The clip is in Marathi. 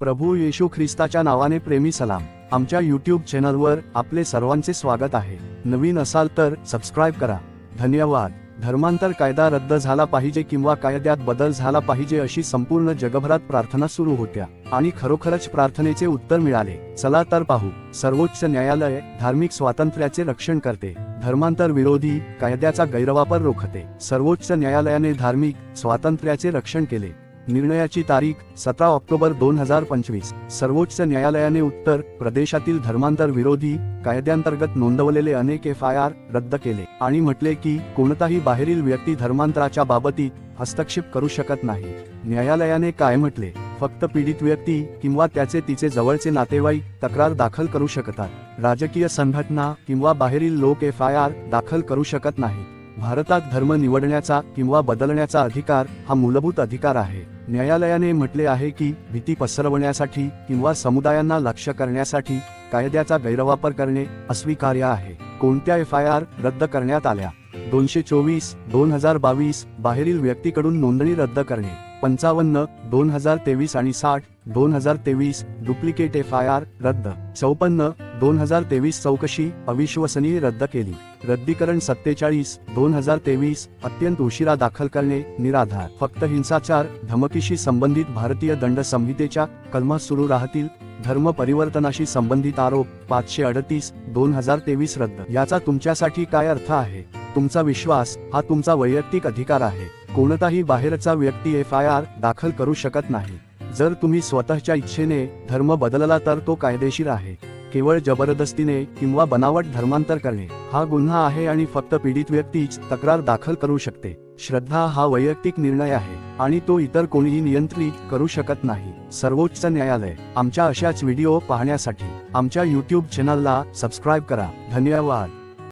प्रभू येशू ख्रिस्ताच्या नावाने प्रेमी सलाम. आमच्या यूट्यूब चॅनलवर आपले सर्वांचे स्वागत आहे. नवीन असाल तर सबस्क्राईब करा. धन्यवाद. धर्मांतर कायदा रद्द झाला पाहिजे किंवा कायद्यात बदल झाला पाहिजे अशी संपूर्ण जगभरात प्रार्थना सुरू होत्या आणि खरोखरच प्रार्थनेचे उत्तर मिळाले. चला तर पाहू. सर्वोच्च न्यायालय धार्मिक स्वातंत्र्याचे रक्षण करते. धर्मांतर विरोधी कायद्याचा गैरवापर रोखते. सर्वोच्च न्यायालयाने धार्मिक स्वातंत्र्याचे रक्षण केले. निर्णयाची तारीख सतरा ऑक्टोबर दोन हजार पंचवीस. सर्वोच्च न्यायालयाने उत्तर प्रदेशातील धर्मांतर विरोधी कायद्यांतर्गत नोंदवलेले अनेक एफ आय आर रद्द केले आणि म्हटले की कोणताही बाहेरील व्यक्ती धर्मांतराच्या बाबतीत हस्तक्षेप करू शकत नाही. न्यायालयाने काय म्हटले? फक्त पीडित व्यक्ती किंवा त्याचे तिचे जवळचे नातेवाईक तक्रार दाखल करू शकतात. राजकीय संघटना किंवा बाहेरील लोक एफ आय आर दाखल करू शकत नाहीत. भारतात धर्म निवडण्याचा किंवा बदलण्याचा अधिकार हा मूलभूत अधिकार आहे. न्यायालयाने म्हटले आहे की भीती पसरवण्यासाठी किंवा समुदायांना लक्ष्य करण्यासाठी कायद्याचा गैरवापर करणे अस्वीकार्य आहे. कोणत्या एफ आय आर रद्द करण्यात आल्या? दोनशे चोवीस दोन हजार बावीस बाहेरील व्यक्तीकडून नोंदणी रद्द करणे. पंचावन्न दोन हजार तेवीस आणि साठ दोन हजार तेवीस डुप्लिकेट एफ आय आर रद्द. चौपन्न दोन हजार तेवीस चौकशी अविश्वसनीय रद्द केली. रद्दीकरण सत्तेचाळीस दोन हजार तेवीस अत्यंत उशिरा दाखल करणे निराधार. फक्त हिंसाचार धमकीशी संबंधित भारतीय दंड संहितेच्या कलमा सुरू राहतील. धर्म परिवर्तनाशी संबंधित आरोप पाचशे अडतीस दोन हजार तेवीस रद्द. याचा तुमच्यासाठी काय अर्थ आहे? तुमचा विश्वास हा तुमचा वैयक्तिक अधिकार आहे. कोणताही बाहेरचा व्यक्ती एफ आय आर दाखल करू शकत नाही. जर तुम्ही स्वतःच्या इच्छेने धर्म बदलला तर तो कायदेशीर आहे. केवळ जबरदस्तीने किंवा बनावट धर्मांतर करणे. हा गुन्हा आहे आणि फक्त पीडित व्यक्तीच तक्रार दाखल करू शकते. श्रद्धा हा वैयक्तिक निर्णय आहे आणि तो इतर कोणीही नियंत्रित करू शकत नाही. सर्वोच्च न्यायालय आमच्या अशाच व्हिडिओ पाहण्यासाठी आमच्या यूट्यूब चॅनलला सबस्क्राईब करा. धन्यवाद.